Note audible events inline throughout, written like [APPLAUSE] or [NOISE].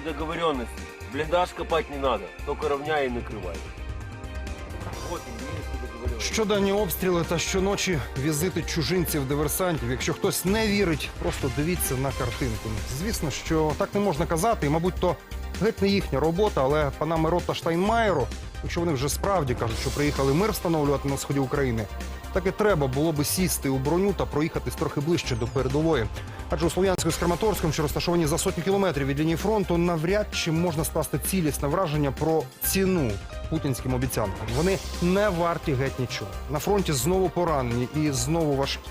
минские договоренности. Блиндаж копать не надо, только равняй и накрывай. Вот он, минские договоренности. Щоденні обстріли та щоночі візити чужинців-диверсантів. Якщо хтось не вірить, просто дивіться на картинку. Звісно, що так не можна казати, і, мабуть, то геть не їхня робота, але пана Миро та Штайнмаєру, якщо вони вже справді кажуть, що приїхали мир встановлювати на сході України, так і треба було би сісти у броню та проїхатись трохи ближче до передової. Адже у Слов'янську з Краматорськом, що розташовані за сотні кілометрів від лінії фронту, навряд чи можна скласти цілісне враження про ціну путінським обіцянкам. Вони не варті геть нічого. На фронті знову поранені і знову важкі.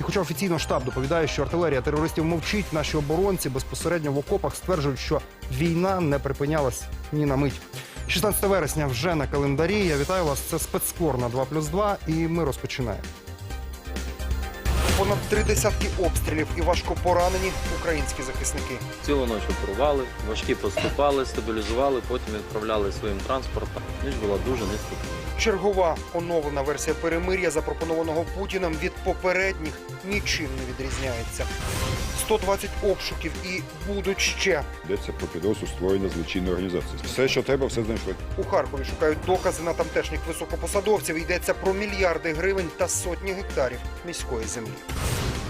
І хоча офіційно штаб доповідає, що артилерія терористів мовчить, наші оборонці безпосередньо в окопах стверджують, що війна не припинялась ні на мить. 16 вересня вже на календарі. Я вітаю вас. Це спецкор на 2 плюс 2 і ми розпочинаємо. Понад три десятки обстрілів і важко поранені українські захисники. Цілу ночі оперували, важкі поступали, стабілізували, потім відправляли своїм транспортом. Ніч була дуже неспокійна. Чергова оновлена версія перемир'я, запропонованого Путіним від попередніх, нічим не відрізняється. 120 обшуків і будуть ще. Йдеться про підозру створення злочинної організації. Все, що треба, все знайшли. У Харкові шукають докази на тамтешніх високопосадовців. Йдеться про мільярди гривень та сотні гектарів міської землі.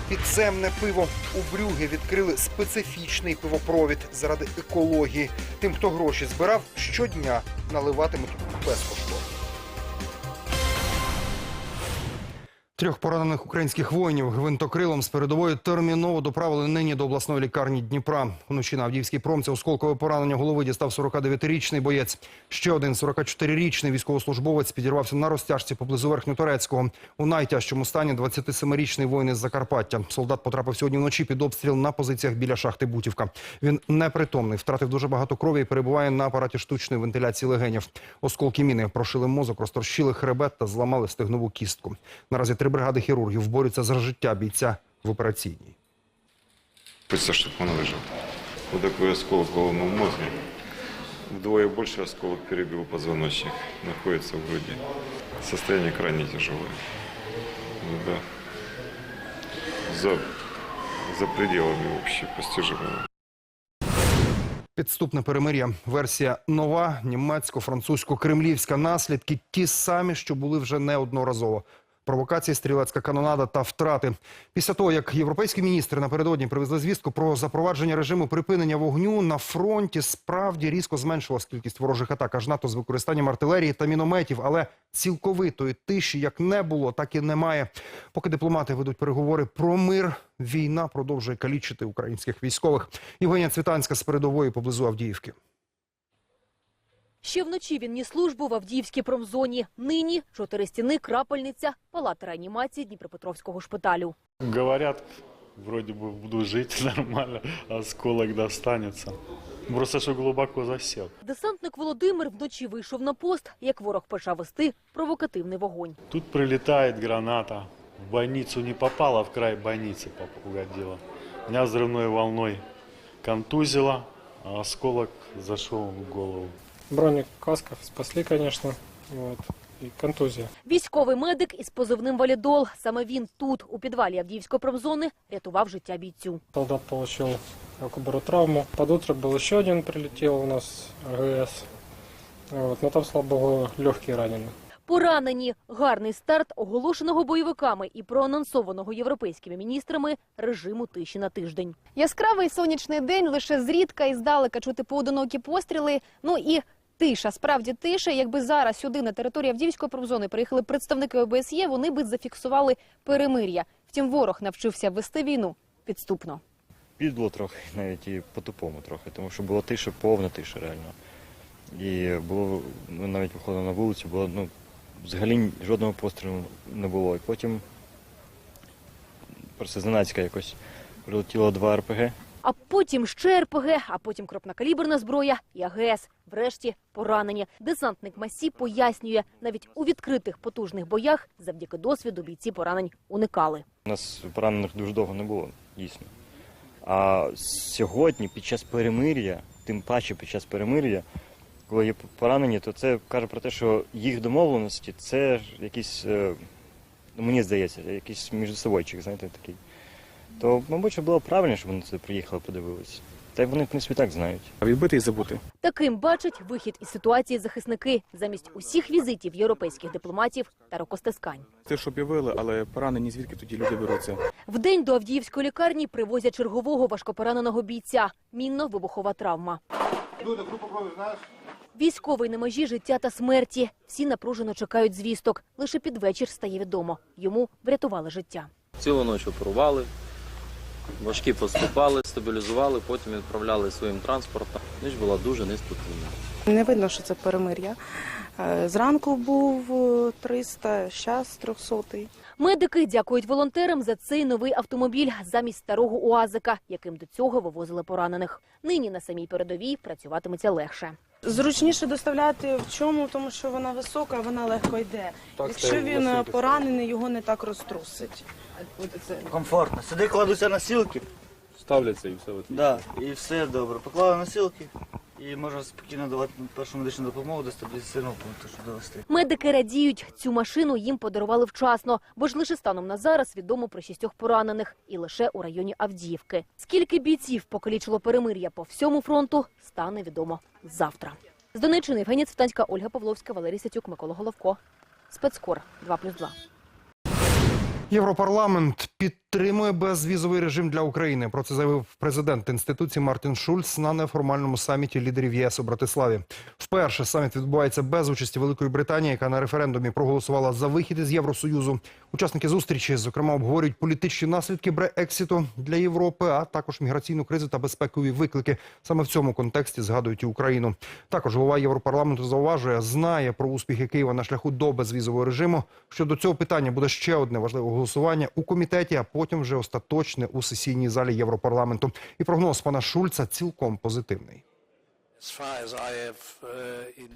Підземне пиво у Брюгі відкрили специфічний пивопровід заради екології. Тим, хто гроші збирав, щодня наливатимуть безкоштовно. Трьох поранених українських воїнів гвинтокрилом з передової терміново доправили нині до обласної лікарні Дніпра. Вночі на Авдіївській промці осколкове поранення голови дістав 49-річний боєць. Ще один 44-річний військовослужбовець підірвався на розтяжці поблизу Верхньоторецького. У найтяжчому стані 27-річний воїн із Закарпаття. Солдат потрапив сьогодні вночі під обстріл на позиціях біля шахти Бутівка. Він непритомний, втратив дуже багато крові і перебуває на апараті штучної вентиляції легенів. Осколки міни прошили мозок, розторщили хребет та зламали стегнову кістку. Наразі три бригади хірургів борються за життя бійця в операційній. Хочется, чтобы он выжил. Вот такой осколок в головном мозге. Вдвое больше осколок перебил позвоночник. Находится в груди. Состояние крайне тяжелое. Ну да. За, за пределами вообще постижимого. Підступне перемир'я. Версія нова, німецько-французько-кремлівська. Наслідки ті самі, що були вже неодноразово. Провокації, стрілецька канонада та втрати. Після того, як європейські міністри напередодні привезли звістку про запровадження режиму припинення вогню на фронті, справді різко зменшилась кількість ворожих атак, аж НАТО з використанням артилерії та мінометів. Але цілковитої тиші як не було, так і немає. Поки дипломати ведуть переговори про мир, війна продовжує калічити українських військових. Євгенія Цвітанська з передової поблизу Авдіївки. Ще вночі він ніс службу в Авдіївській промзоні. Нині чотири стіни, крапельниця, палата реанімації Дніпропетровського шпиталю. Говорят, вроде бы буду жить [LAUGHS] нормально, а осколок достанется. Просто что глубоко засел. Десантник Володимир вночі вийшов на пост, як ворог почав вести провокативний вогонь. Тут прилетает граната. В больницу не попала, в край больницы поп- угодила. Меня взрывной волной контузило, а осколок зашел в голову. Броник касков спасли, конечно. Вот. И контузия. Військовий медик із позивним «Валідол». Саме він тут, у підвалі Авдіївської промзони, рятував життя бійцю. Солдат получил акубару травму. Под утро был еще один прилетел у нас АГС. Вот. Но там, слава богу, легкий раненый. Поранені. Гарний старт оголошеного бойовиками і проанонсованого європейськими міністрами режиму тиші на тиждень. Яскравий сонячний день лише зрідка і здалека чути поодинокі постріли. Ну і тиша, справді тиша. Якби зараз сюди на територію Авдіївської промзони приїхали представники ОБСЄ, вони би зафіксували перемир'я. Втім, ворог навчився вести війну підступно. Підло трохи, навіть і по-тупому трохи, тому що була тиша, повна тиша реально. І було, ми навіть виходили на вулицю, було ну, взагалі жодного пострілу не було. І потім просто зненацька якось прилетіло два РПГ. А потім ще РПГ, а потім крупнокаліберна зброя і АГС. Врешті поранені. Десантник Масі пояснює, навіть у відкритих потужних боях завдяки досвіду бійці поранень уникали. У нас поранених дуже довго не було, дійсно. А сьогодні, під час перемир'я, тим паче під час перемир'я, коли є поранені, то це каже про те, що їх домовленості це ж якийсь, е, ну, мені здається, якийсь міжсобойчик, знаєте, такий. То, мабуть, було правильно, щоб вони сюди приїхали, подивилися. Та й вони, в принципі, так знають. Відбити і забути. Таким бачать вихід із ситуації захисники замість усіх візитів європейських дипломатів та рукостискань. Те, що об'явили, але поранені звідки тоді люди беруться. В день до Авдіївської лікарні привозять чергового важкопораненого бійця. Мінно-вибухова травма. Військовий на межі життя та смерті. Всі напружено чекають звісток. Лише під вечір стає відомо. Йому врятували життя. Цілу ніч оперували, важкі поступали, стабілізували, потім відправляли своїм транспортом. Ніч була дуже неспокійна. Не видно, що це перемир'я. Е, Зранку був е, 300, зараз 300. Медики дякують волонтерам за цей новий автомобіль замість старого УАЗика, яким до цього вивозили поранених. Нині на самій передовій працюватиметься легше. Зручніше доставляти в чому, тому що вона висока, вона легко йде. Якщо він е, поранений, його не так розтрусить. Комфортно. Сюди кладуться носилки, Ставляться і все. да, і все добре. Поклали носилки і можна спокійно давати першу медичну допомогу до стабілізаційного пункту, щоб довести. Медики радіють, цю машину їм подарували вчасно, бо ж лише станом на зараз відомо про шістьох поранених і лише у районі Авдіївки. Скільки бійців покалічило перемир'я по всьому фронту, стане відомо завтра. З Донеччини Євгенія Цвтанська, Ольга Павловська, Валерій Сятюк, Микола Головко. Спецкор 2+,2. Європарламент підтримує безвізовий режим для України. Про це заявив президент інституції Мартін Шульц на неформальному саміті лідерів ЄС у Братиславі. Вперше саміт відбувається без участі Великої Британії, яка на референдумі проголосувала за вихід із Євросоюзу. Учасники зустрічі зокрема обговорюють політичні наслідки Брекситу для Європи, а також міграційну кризу та безпекові виклики. Саме в цьому контексті згадують і Україну. Також голова Європарламенту зауважує, знає про успіхи Києва на шляху до безвізового режиму. Щодо цього питання буде ще одне важливе голосування у комітеті, а потім вже остаточне у сесійній залі Європарламенту. І прогноз пана Шульца цілком позитивний.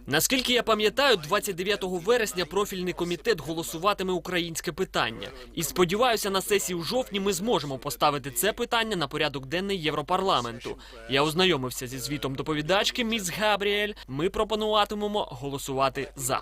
Наскільки я пам'ятаю, 29 вересня профільний комітет голосуватиме українське питання. І сподіваюся, на сесії у жовтні ми зможемо поставити це питання на порядок денний Європарламенту. Я ознайомився зі звітом доповідачки міс Габріель. Ми пропонуватимемо голосувати за.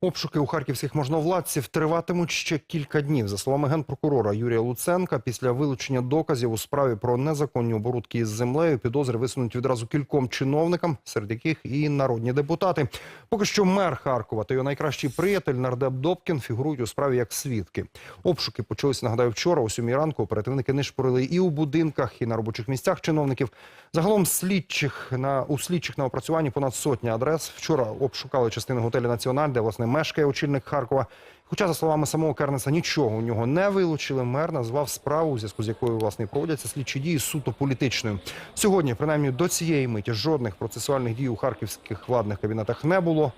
Обшуки у харківських можновладців триватимуть ще кілька днів. За словами генпрокурора Юрія Луценка, після вилучення доказів у справі про незаконні оборудки із землею підозри висунуть відразу кільком чиновникам, серед яких і народні депутати. Поки що мер Харкова та його найкращий приятель нардеп Добкін фігурують у справі як свідки. Обшуки почалися, нагадаю, вчора о сьомій ранку. Оперативники нишпорили і у будинках, і на робочих місцях чиновників. Загалом слідчих на у слідчих на опрацюванні понад сотня адрес. Вчора обшукали частину готелю Національ, де власне мешкає очільник Харкова. Хоча, за словами самого Кернеса, нічого у нього не вилучили. Мер назвав справу, у зв'язку з якою власне проводяться слідчі дії суто політичною. Сьогодні, принаймні до цієї миті, жодних процесуальних дій у харківських владних кабінетах не було.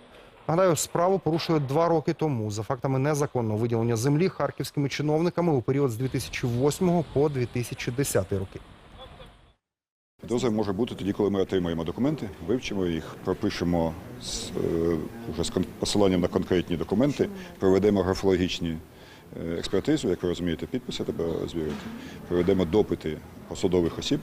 Нагадаю, справу порушили два роки тому за фактами незаконного виділення землі харківськими чиновниками у період з 2008 по 2010 роки. Підозра може бути тоді, коли ми отримаємо документи, вивчимо їх, пропишемо з, е, вже з посиланням на конкретні документи, проведемо графологічні е, експертизу, як ви розумієте, підписи треба звірити, проведемо допити посадових осіб.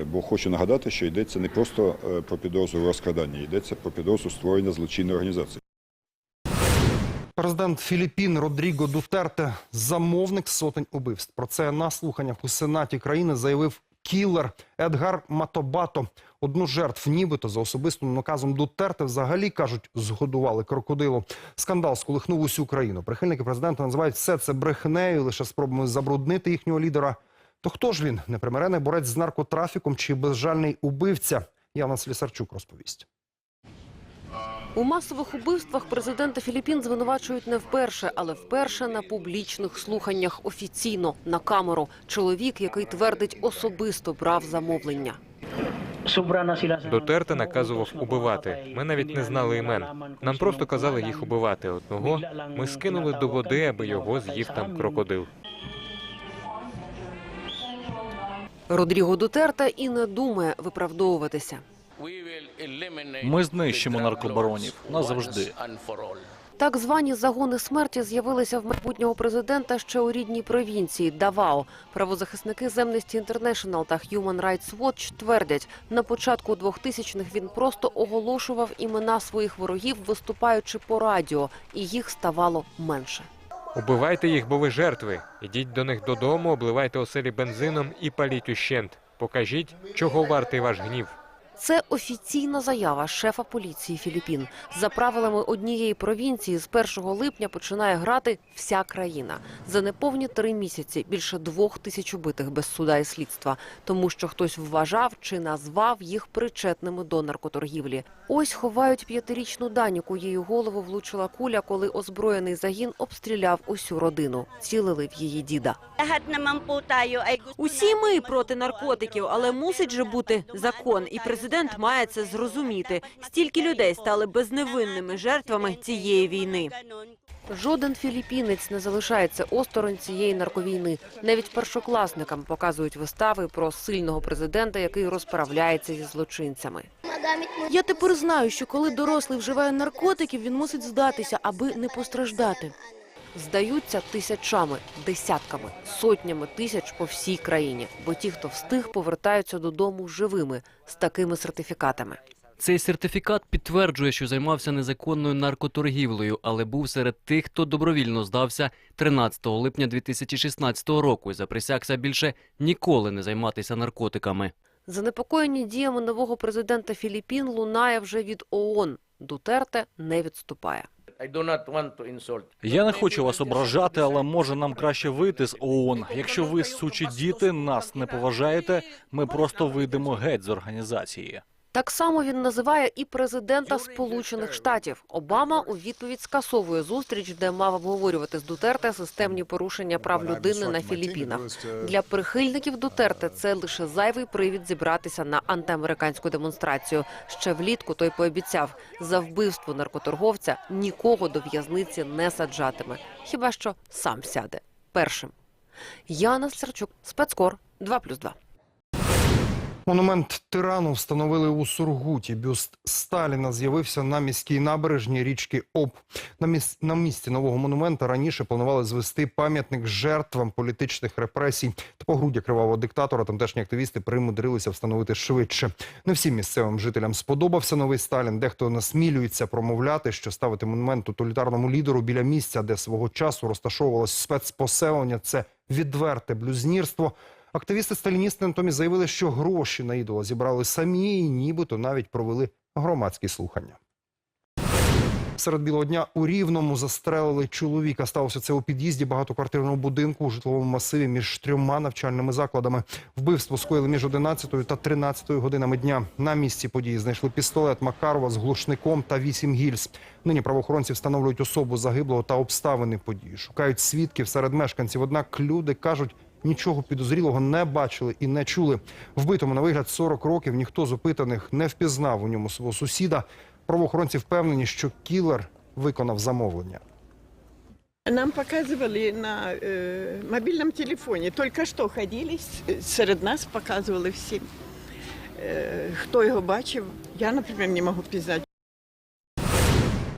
Е, Бо хочу нагадати, що йдеться не просто про підозру в розкраданні, йдеться про підозру створення злочинної організації. Президент Філіппін Родріго Дутерте замовник сотень убивств. Про це на слуханнях у сенаті країни заявив кілер Едгар Матобато. Одну жертв, нібито за особистим наказом Дутерте, взагалі кажуть, згодували крокодилу. Скандал сколихнув усю країну. Прихильники президента називають все це брехнею, лише спробами забруднити їхнього лідера. То хто ж він? Непримирений борець з наркотрафіком чи безжальний убивця? Яна Слісарчук розповість. У масових убивствах президента Філіппін звинувачують не вперше, але вперше на публічних слуханнях офіційно на камеру. Чоловік, який твердить, особисто брав замовлення. Дотерте наказував убивати. Ми навіть не знали імен. Нам просто казали їх убивати. Одного ми скинули до води, аби його з'їв там крокодил. Родріго Дутерта і не думає виправдовуватися. Ми знищимо наркобаронів назавжди. Так звані загони смерті з'явилися в майбутнього президента ще у рідній провінції Давао. Правозахисники з Amnesty International та Human Rights Watch твердять, на початку 2000-х він просто оголошував імена своїх ворогів, виступаючи по радіо, і їх ставало менше. Убивайте їх, бо ви жертви. Ідіть до них додому, обливайте оселі бензином і паліть ущент. Покажіть, чого вартий ваш гнів. Це офіційна заява шефа поліції Філіппін. За правилами однієї провінції з 1 липня починає грати вся країна. За неповні три місяці більше двох тисяч убитих без суда і слідства, тому що хтось вважав чи назвав їх причетними до наркоторгівлі. Ось ховають п'ятирічну Даніку. Її голову влучила куля, коли озброєний загін обстріляв усю родину. Цілили в її діда. Усі ми проти наркотиків, але мусить же бути закон, і президент має це зрозуміти. Стільки людей стали безневинними жертвами цієї війни. Жоден філіппінець не залишається осторонь цієї нарковійни. Навіть першокласникам показують вистави про сильного президента, який розправляється зі злочинцями. Я тепер знаю, що коли дорослий вживає наркотиків, він мусить здатися, аби не постраждати. Здаються тисячами, десятками, сотнями тисяч по всій країні, бо ті, хто встиг, повертаються додому живими з такими сертифікатами. Цей сертифікат підтверджує, що займався незаконною наркоторгівлею, але був серед тих, хто добровільно здався 13 липня 2016 року і заприсягся більше ніколи не займатися наркотиками. Занепокоєні діями нового президента Філіппін лунає вже від ООН. Дутерте не відступає. Я не хочу вас ображати, але може нам краще вийти з ООН. Якщо ви, сучі діти, нас не поважаєте, ми просто вийдемо геть з організації. Так само він називає і президента Сполучених Штатів. Обама у відповідь скасовує зустріч, де мав обговорювати з Дутерте системні порушення прав людини на Філіппінах. Для прихильників Дутерте це лише зайвий привід зібратися на антиамериканську демонстрацію. Ще влітку той пообіцяв за вбивство наркоторговця нікого до в'язниці не саджатиме, хіба що сам сяде першим. Яна Сарчук, спецкор 2+,2. Монумент тирану встановили у Сургуті. Бюст Сталіна з'явився на міській набережній річки Об. На, міс... на місці нового монумента раніше планували звести пам'ятник жертвам політичних репресій. Та погруддя кривавого диктатора тамтешні активісти примудрилися встановити швидше. Не всім місцевим жителям сподобався новий Сталін. Дехто насмілюється промовляти, що ставити монумент тоталітарному лідеру біля місця, де свого часу розташовувалось спецпоселення. Це відверте блюзнірство. Активісти сталіністи натомість заявили, що гроші на ідола зібрали самі і нібито навіть провели громадські слухання. Серед білого дня у Рівному застрелили чоловіка. Сталося це у під'їзді багатоквартирного будинку у житловому масиві між трьома навчальними закладами. Вбивство скоїли між 11 та 13 годинами дня. На місці події знайшли пістолет Макарова з глушником та вісім гільз. Нині правоохоронці встановлюють особу загиблого та обставини події. Шукають свідків серед мешканців. Однак люди кажуть, нічого підозрілого не бачили і не чули. Вбитому на вигляд 40 років ніхто з опитаних не впізнав у ньому свого сусіда. Правоохоронці впевнені, що кілер виконав замовлення. Нам показывали на э, мобильном телефоне. Только что ходили, серед нас показували всім. Е, хто його бачив, я, наприклад, не можу пізнати.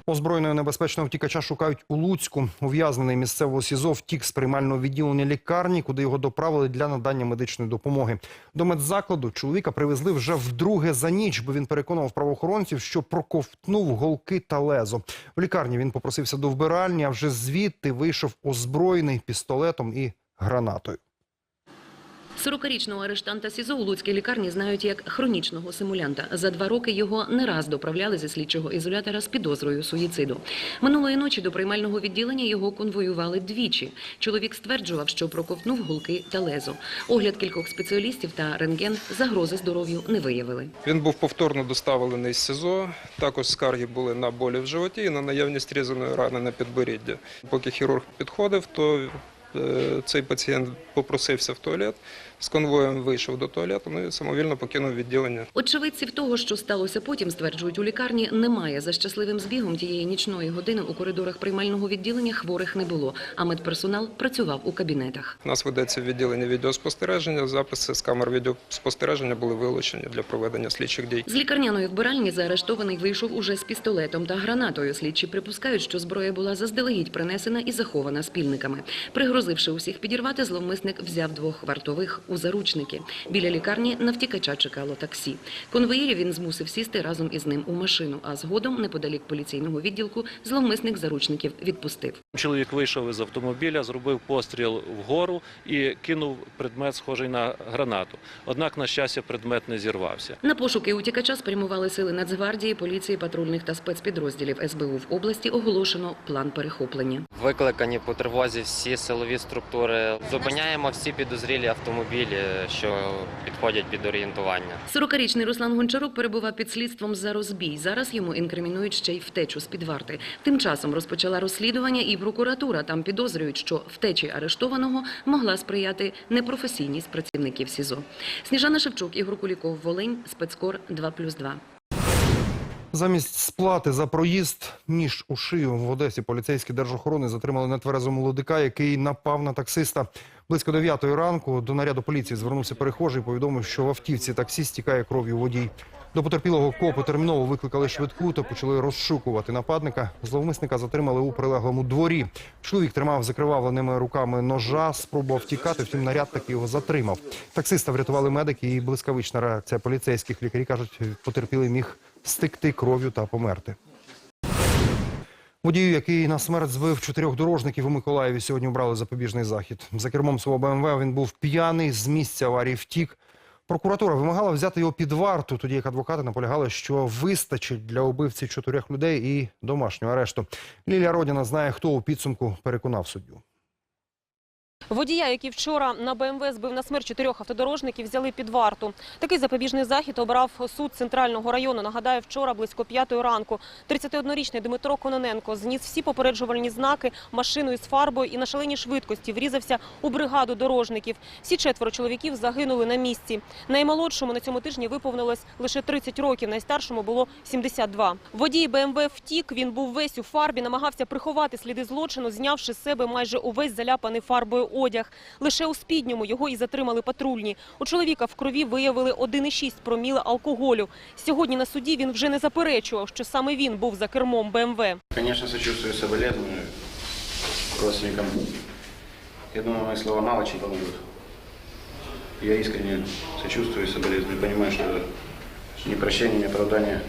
Озброєного небезпечного втікача шукають у Луцьку. Ув'язнений місцевого СІЗО втік з приймального відділення лікарні, куди його доправили для надання медичної допомоги. До медзакладу чоловіка привезли вже вдруге за ніч, бо він переконував правоохоронців, що проковтнув голки та лезо. В лікарні він попросився до вбиральні, а вже звідти вийшов озброєний пістолетом і гранатою. 40-річного арештанта СІЗО у Луцькій лікарні знають як хронічного симулянта. За два роки його не раз доправляли зі слідчого ізолятора з підозрою суїциду. Минулої ночі до приймального відділення його конвоювали двічі. Чоловік стверджував, що проковтнув гулки та лезо. Огляд кількох спеціалістів та рентген загрози здоров'ю не виявили. Він був повторно доставлений з СИЗО. Також скарги були на болі в животі і на наявність різаної рани на підборіддя. Поки хірург підходив, то цей пацієнт попросився в туалет. З конвоєм вийшов до туалету, ну і самовільно покинув відділення. Очевидців того, що сталося потім, стверджують у лікарні, немає. За щасливим збігом тієї нічної години у коридорах приймального відділення хворих не було, а медперсонал працював у кабінетах. У нас ведеться відділення відеоспостереження. Записи з камер відеоспостереження були вилучені для проведення слідчих дій. З лікарняної вбиральні заарештований вийшов уже з пістолетом та гранатою. Слідчі припускають, що зброя була заздалегідь принесена і захована спільниками. Пригрозив Погрозивши усіх підірвати, зловмисник взяв двох вартових у заручники. Біля лікарні на втікача чекало таксі. Конвоїрів він змусив сісти разом із ним у машину, а згодом, неподалік поліційного відділку, зловмисник заручників відпустив. Чоловік вийшов із автомобіля, зробив постріл вгору і кинув предмет, схожий на гранату. Однак, на щастя, предмет не зірвався. На пошуки утікача спрямували сили Нацгвардії, поліції, патрульних та спецпідрозділів СБУ в області. Оголошено план перехоплення. Викликані по тривозі всі силові структури. Зупиняємо всі підозрілі автомобілі, що підходять під орієнтування. 40-річний Руслан Гончарук перебував під слідством за розбій. Зараз йому інкримінують ще й втечу з під варти. Тим часом розпочала розслідування і прокуратура. Там підозрюють, що втечі арештованого могла сприяти непрофесійність працівників СІЗО. Сніжана Шевчук, Ігор Куліков, Волинь, спецкор 2+,2. Замість сплати за проїзд ніж у шию в Одесі поліцейські держохорони затримали нетверезого молодика, який напав на таксиста. Близько 9 ранку до наряду поліції звернувся перехожий. Повідомив, що в автівці таксі стікає кров'ю водій. До потерпілого копи терміново викликали швидку та почали розшукувати нападника. Зловмисника затримали у прилеглому дворі. Чоловік тримав закривавленими руками ножа, спробував тікати. Втім, наряд таки його затримав. Таксиста врятували медики і блискавична реакція поліцейських. Лікарі кажуть, потерпілий міг стекти кров'ю та померти. Водію, який на смерть збив чотирьох дорожників у Миколаєві, сьогодні обрали запобіжний захід. За кермом свого БМВ він був п'яний, з місця аварії втік. Прокуратура вимагала взяти його під варту, тоді як адвокати наполягали, що вистачить для убивці чотирьох людей і домашнього арешту. Лілія Родіна знає, хто у підсумку переконав суддю. Водія, який вчора на БМВ збив на смерть чотирьох автодорожників, взяли під варту. Такий запобіжний захід обрав суд центрального району. Нагадаю, вчора близько п'ятої ранку. 31-річний Дмитро Кононенко зніс всі попереджувальні знаки машиною з фарбою і на шаленій швидкості врізався у бригаду дорожників. Всі четверо чоловіків загинули на місці. Наймолодшому на цьому тижні виповнилось лише 30 років, найстаршому було 72. Водій БМВ втік, він був весь у фарбі, намагався приховати сліди злочину, знявши з себе майже увесь заляпаний фарбою одяг. Лише у спідньому його і затримали патрульні. У чоловіка в крові виявили 1,6 проміли алкоголю. Сьогодні на суді він вже не заперечував, що саме він був за кермом БМВ. Конечно, сочувствую соболезную родственникам. Я думаю, мои слова мало чем помогут. Я искренне сочувствую и соболезную, понимаю, что ни прощения, ни оправдания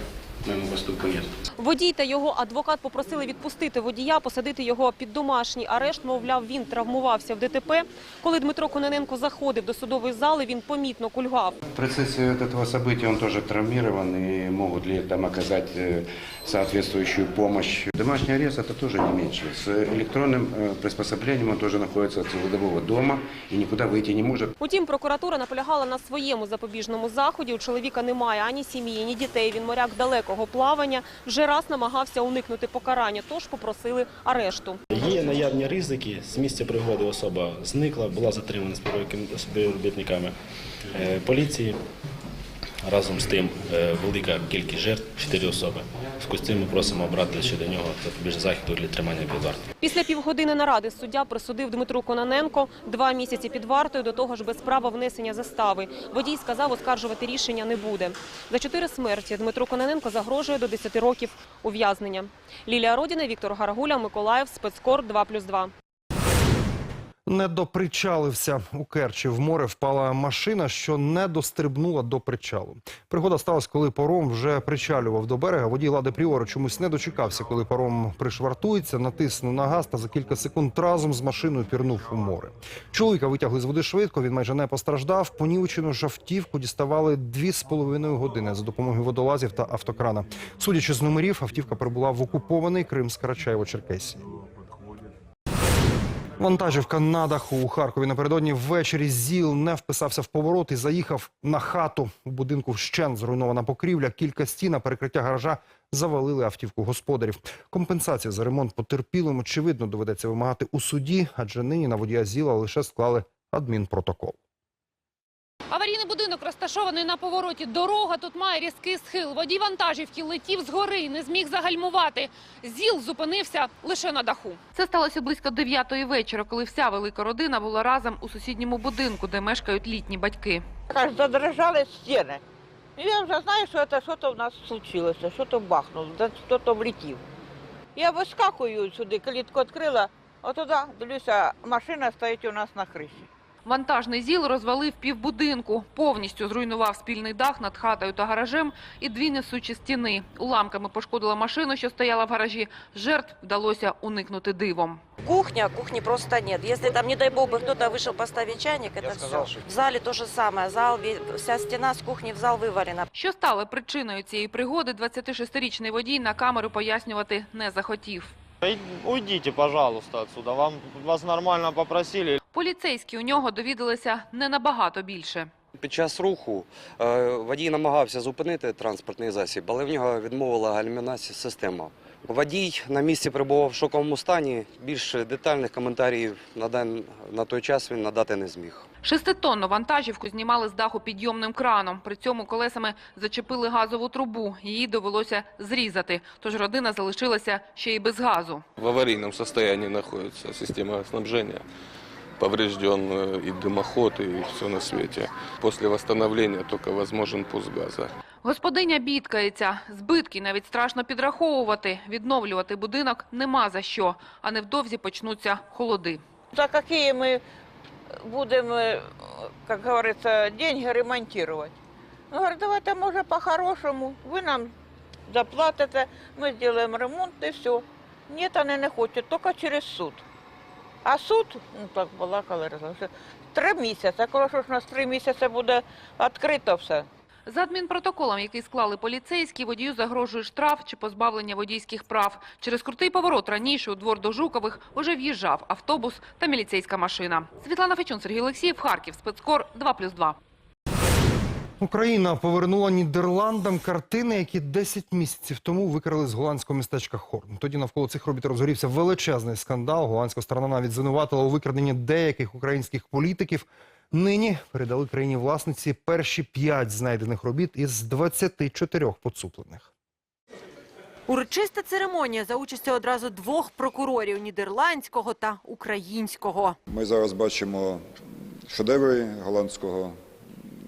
моему поступку нет. Водій та його адвокат попросили відпустити водія, посадити його під домашній арешт. Мовляв, він травмувався в ДТП. Коли Дмитро Кононенко заходив до судової зали, він помітно кульгав. В процессе вот этого события он тоже травмирован и могут ли там оказать э, соответствующую помощь. Домашний арест это тоже не меньше. С электронным э, приспособлением он тоже находится целодобово дома и никуда выйти не может. Утім, прокуратура наполягала на своєму запобіжному заході. У чоловіка немає ані сім'ї, ні дітей. Він моряк далекого плавання. Вже раз намагався уникнути покарання, тож попросили арешту. Є наявні ризики. З місця пригоди особа зникла, була затримана з співробітниками робітниками поліції. Разом з тим е, велика кількість жертв 4 особи. В цим ми просимо обрати щодо нього запобіжний захід вигляді тримання під вартою. Після півгодини наради суддя присудив Дмитру Кононенко два місяці під вартою, до того ж без права внесення застави. Водій сказав, оскаржувати рішення не буде. За чотири смерті Дмитру Кононенко загрожує до 10 років ув'язнення. Лілія Родіна, Віктор Гарагуля, Миколаїв, спецкор 2+,2. Не допричалився у Керчі. В море впала машина, що не дострибнула до причалу. Пригода сталася, коли паром вже причалював до берега. Водій лади Пріора чомусь не дочекався, коли паром пришвартується, натиснув на газ та за кілька секунд разом з машиною пірнув у море. Чоловіка витягли з води швидко. Він майже не постраждав. Понівечену жавтівку діставали дві з половиною години за допомогою водолазів та автокрана. Судячи з номерів, автівка прибула в окупований Крим з Карачаєво-Черкесії. Вантажівка на даху у Харкові напередодні ввечері ЗІЛ не вписався в поворот і заїхав на хату. У будинку вщен зруйнована покрівля, кілька стін, а перекриття гаража завалили автівку господарів. Компенсація за ремонт потерпілим, очевидно, доведеться вимагати у суді, адже нині на водія ЗІЛа лише склали адмінпротокол. Розташований на повороті. Дорога тут має різкий схил. Водій вантажівки летів згори і не зміг загальмувати. ЗІЛ зупинився лише на даху. Це сталося близько дев'ятої вечора, коли вся велика родина була разом у сусідньому будинку, де мешкають літні батьки. Аж задрожали стіни. І я вже знаю, що це що-то в нас случилося, що-то бахнуло, де хто-то влетів. Я вискакую сюди, калітку відкрила, Отуда, дивлюся, машина стоїть у нас на криші. Вантажний зіл розвалив півбудинку, повністю зруйнував спільний дах над хатою та гаражем і дві несучі стіни. Уламками пошкодила машину, що стояла в гаражі. Жертв вдалося уникнути дивом. Кухня, кухни просто нет. Если там, не дай бог, бы кто-то вышел поставить чайник, это все. В зале то же самое. Зал, ве- вся стена с кухни в зал вывалена. Що стало причиною цієї пригоди, 26-річний водій на камеру пояснювати не захотів. Уйдите, пожалуйста, отсюда. Вам, вас нормально попросили. Поліцейські у нього довідалися не набагато більше. Під час руху е, водій намагався зупинити транспортний засіб, але в нього відмовила гальмівна система. Водій на місці перебував в шоковому стані. Більш детальних коментарів на, дан, на той час він надати не зміг. Шеститонну вантажівку знімали з даху підйомним краном. При цьому колесами зачепили газову трубу. Її довелося зрізати. Тож родина залишилася ще й без газу. В аварийном состоянии находится система снабжения Поврежден э, и дымоход, и все на свете. После восстановления только возможен пуск газа. Господиня бідкається. Збитки навіть страшно підраховувати. Відновлювати будинок нема за що. А невдовзі почнуться холоди. За какие мы будем, э, как говорится, деньги ремонтировать? Ну, говорю, давайте, може, по-хорошему, ви нам заплатите, ми зробимо ремонт і все. Ні, вони не хочуть, тільки через суд. А суд, ну так балакали, розумієш, три місяці. Коли ж у нас три місяці буде відкрито все. За адмінпротоколом, який склали поліцейські, водію загрожує штраф чи позбавлення водійських прав. Через крутий поворот раніше у двор до Жукових уже в'їжджав автобус та міліцейська машина. Світлана Фечун, Сергій Олексієв, Харків, спецкор 2+,2. Україна повернула Нідерландам картини, які 10 місяців тому викрали з голландського містечка Хорн. Тоді навколо цих робіт розгорівся величезний скандал. Голландська сторона навіть звинуватила у викраденні деяких українських політиків. Нині передали країні власниці перші п'ять знайдених робіт із 24 поцуплених. Урочиста церемонія за участю одразу двох прокурорів нідерландського та українського. Ми зараз бачимо шедеври голландського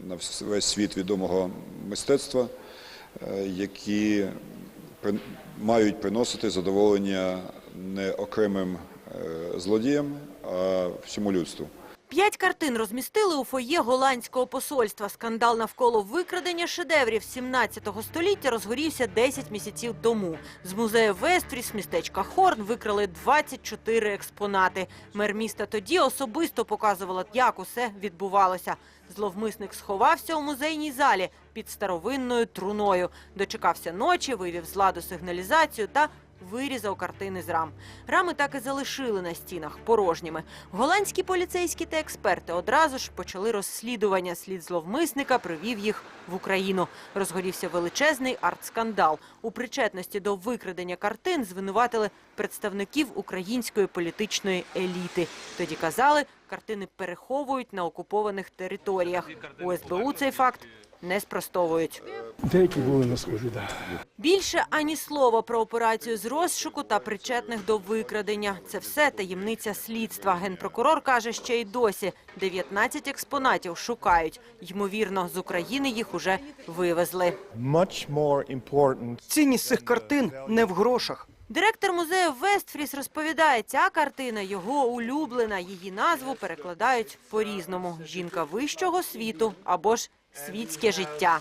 на весь світ відомого мистецтва, е, які мають приносити задоволення не окремим е, злодіям, а всьому людству. П'ять картин розмістили у фоє голландського посольства. Скандал навколо викрадення шедеврів 17 століття розгорівся 10 місяців тому. З музею Вестріс містечка Хорн викрали 24 експонати. Мер міста тоді особисто показувала, як усе відбувалося. Зловмисник сховався у музейній залі під старовинною труною. Дочекався ночі, вивів з ладу сигналізацію та вирізав картини з рам. Рами так і залишили на стінах порожніми. Голландські поліцейські та експерти одразу ж почали розслідування. Слід зловмисника привів їх в Україну. Розгорівся величезний арт-скандал. У причетності до викрадення картин звинуватили представників української політичної еліти. Тоді казали, картини переховують на окупованих територіях. У СБУ цей факт не спростовують. Деякі були на схожі, так. Більше ані слова про операцію з розшуку та причетних до викрадення. Це все таємниця слідства. Генпрокурор каже, ще й досі 19 експонатів шукають. Ймовірно, з України їх уже вивезли. Цінність цих картин не в грошах. Директор музею Вестфріс розповідає, ця картина його улюблена. Її назву перекладають по-різному: жінка вищого світу або ж світське життя.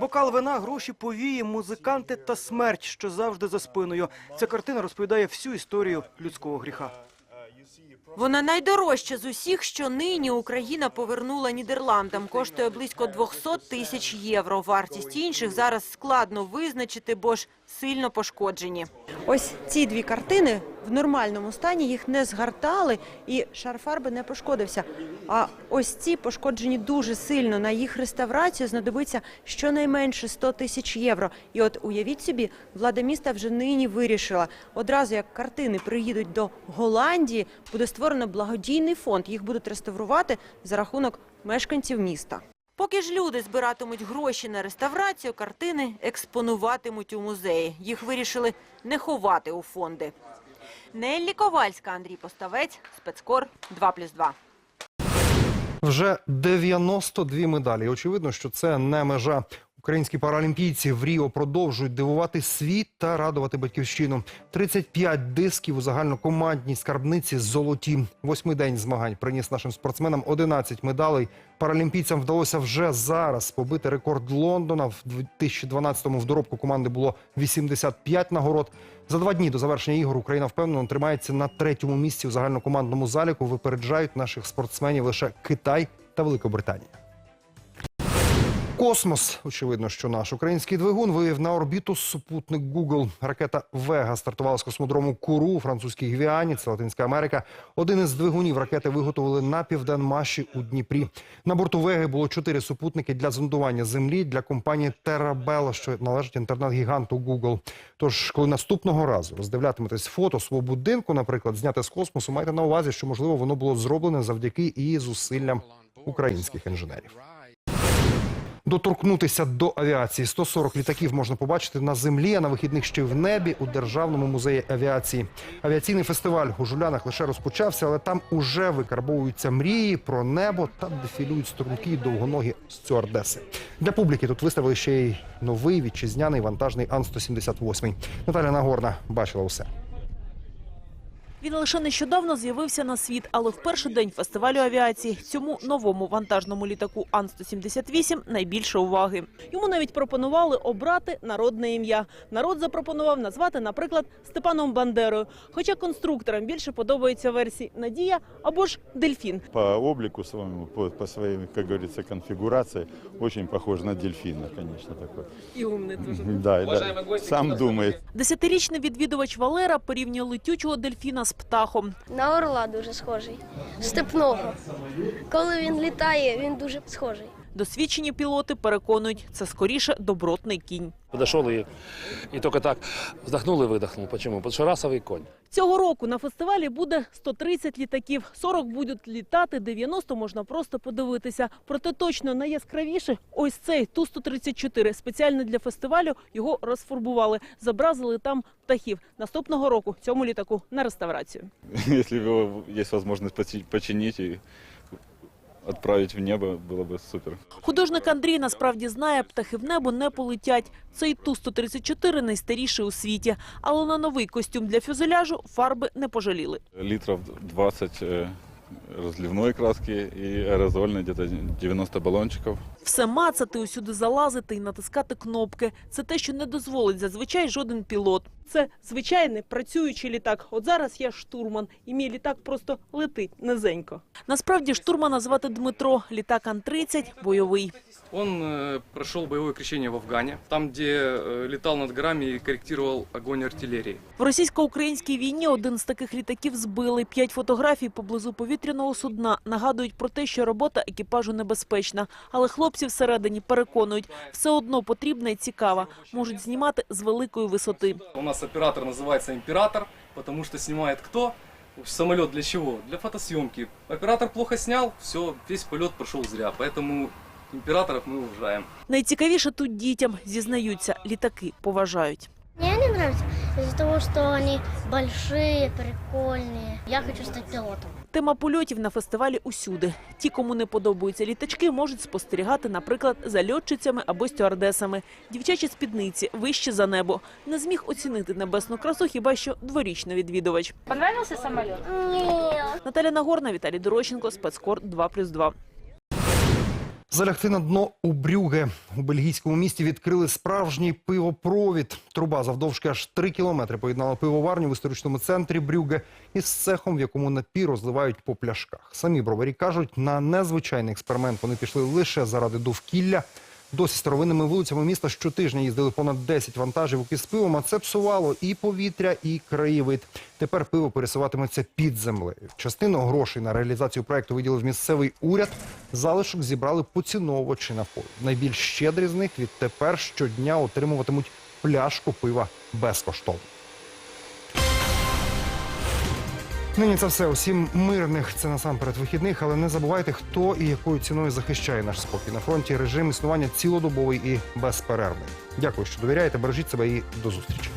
Бокал вина, гроші, повії, музиканти та смерть, що завжди за спиною. Ця картина розповідає всю історію людського гріха. Вона найдорожча з усіх, що нині Україна повернула Нідерландам. Коштує близько 200 тисяч євро. Вартість інших зараз складно визначити, бо ж сильно пошкоджені. Ось ці дві картини в нормальному стані їх не згортали і шар фарби не пошкодився. А ось ці пошкоджені дуже сильно. На їх реставрацію знадобиться щонайменше 100 тисяч євро. І от уявіть собі, влада міста вже нині вирішила. Одразу як картини приїдуть до Голландії, буде створено благодійний фонд. Їх будуть реставрувати за рахунок мешканців міста. Поки ж люди збиратимуть гроші на реставрацію, картини експонуватимуть у музеї. Їх вирішили не ховати у фонди. Неллі Ковальська, Андрій Поставець, спецкор 2+,2. Вже 92 медалі. Очевидно, що це не межа. Українські паралімпійці в Ріо продовжують дивувати світ та радувати батьківщину. 35 дисків у загальнокомандній скарбниці золоті. Восьмий день змагань приніс нашим спортсменам 11 медалей. Паралімпійцям вдалося вже зараз побити рекорд Лондона. В 2012-му в доробку команди було 85 нагород. За два дні до завершення ігор Україна впевнено тримається на третьому місці у загальнокомандному заліку. Випереджають наших спортсменів лише Китай та Великобританія. Космос. Очевидно, що наш український двигун вивів на орбіту супутник Google. Ракета Вега стартувала з космодрому Куру у французькій Гвіані, це Латинська Америка. Один із двигунів ракети виготовили на південмаші у Дніпрі. На борту Веги було чотири супутники для зондування землі для компанії Terabel, що належить інтернет-гіганту Google. Тож, коли наступного разу роздивлятиметесь фото свого будинку, наприклад, зняте з космосу, майте на увазі, що можливо воно було зроблене завдяки і зусиллям українських інженерів. Доторкнутися до авіації 140 літаків можна побачити на землі, а на вихідних ще й в небі у державному музеї авіації. Авіаційний фестиваль у Жулянах лише розпочався, але там уже викарбовуються мрії про небо та дефілюють струнки й довгоногі стюардеси. Для публіки тут виставили ще й новий вітчизняний вантажний Ан-178. Наталя Нагорна бачила усе. Він лише нещодавно з'явився на світ, але в перший день фестивалю авіації цьому новому вантажному літаку Ан-178 найбільше уваги. Йому навіть пропонували обрати народне ім'я. Народ запропонував назвати, наприклад, Степаном Бандерою. Хоча конструкторам більше подобаються версії Надія або ж Дельфін. По облику своему, по, по своей, как говорится, конфигурации, очень похож на дельфина, конечно, такой. І умний дуже. Да, да. Сам думает. Десятирічний відвідувач Валера порівнює летючого дельфіна з птахом. На орла дуже схожий. Степного. Коли він літає, він дуже схожий. Досвідчені пілоти переконують, це скоріше добротний кінь. Подошел и, и только так вздохнул и выдохнул. Почему? Потому что расовый конь. Цього року на фестивалі буде 130 літаків, 40 будуть літати, 90 можна просто подивитися. Проте точно найяскравіше ось цей Ту-134. Спеціально для фестивалю його розфарбували, зобразили там птахів. Наступного року цьому літаку на реставрацію. Если его есть возможность почи- починить и отправить в небо, было бы супер. Художник Андрій насправді знає, птахи в небо не полетять. Цей Ту-134 найстаріший у світі. Але на новий костюм для фюзеляжу фарби не пожаліли. Литров 20 э, разливной краски и аэрозольной, где-то 90 баллончиков. Все мацати, усюди залазити і натискати кнопки. Це те, що не дозволить зазвичай жоден пілот. Це звичайний працюючий літак. От зараз я штурман, і мій літак просто летить низенько. Насправді штурмана звати Дмитро. Літак Ан-30 – бойовий. Он э, прошел боевое крещение в Афгане, там, где э, летал над горами и корректировал огонь артиллерии. В російсько-українській війні один з таких літаків збили. П'ять фотографій поблизу повітряного судна нагадують про те, що робота екіпажу небезпечна. Але хлопці всередині переконують, все одно потрібна і цікава. Можуть знімати з великої висоти. У нас оператор называется император, потому что снимает кто? Самолет для чего? Для фотосъемки. Оператор плохо снял, все, весь полет прошел зря, поэтому императоров мы уважаем. Найцікавіше тут дітям зізнаються, літаки поважають. Мне они нравятся из-за того, что они большие, прикольные. Я хочу стать пилотом. Тема польотів на фестивалі усюди. Ті, кому не подобаються літачки, можуть спостерігати, наприклад, за льотчицями або стюардесами. Дівчачі спідниці вище за небо. Не зміг оцінити небесну красу хіба що дворічний відвідувач. Понравився самоліт? Ні. Наталя Нагорна, Віталій Дорощенко, спецкор 2+,2. Залягти на дно у Брюге. У бельгійському місті відкрили справжній пивопровід. Труба завдовжки аж 3 кілометри поєднала пивоварню в історичному центрі Брюге із цехом, в якому напій розливають по пляшках. Самі броварі кажуть, на незвичайний експеримент вони пішли лише заради довкілля. Досі старовинними вулицями міста щотижня їздили понад 10 вантажівок із пивом, а це псувало і повітря, і краєвид. Тепер пиво пересуватиметься під землею. Частину грошей на реалізацію проекту виділив місцевий уряд. Залишок зібрали поціновувачі напою. Найбільш щедрі з них відтепер щодня отримуватимуть пляшку пива безкоштовно. Нині це все. Усім мирних це насамперед вихідних, але не забувайте, хто і якою ціною захищає наш спокій на фронті. Режим існування цілодобовий і безперервний. Дякую, що довіряєте. Бережіть себе і до зустрічі.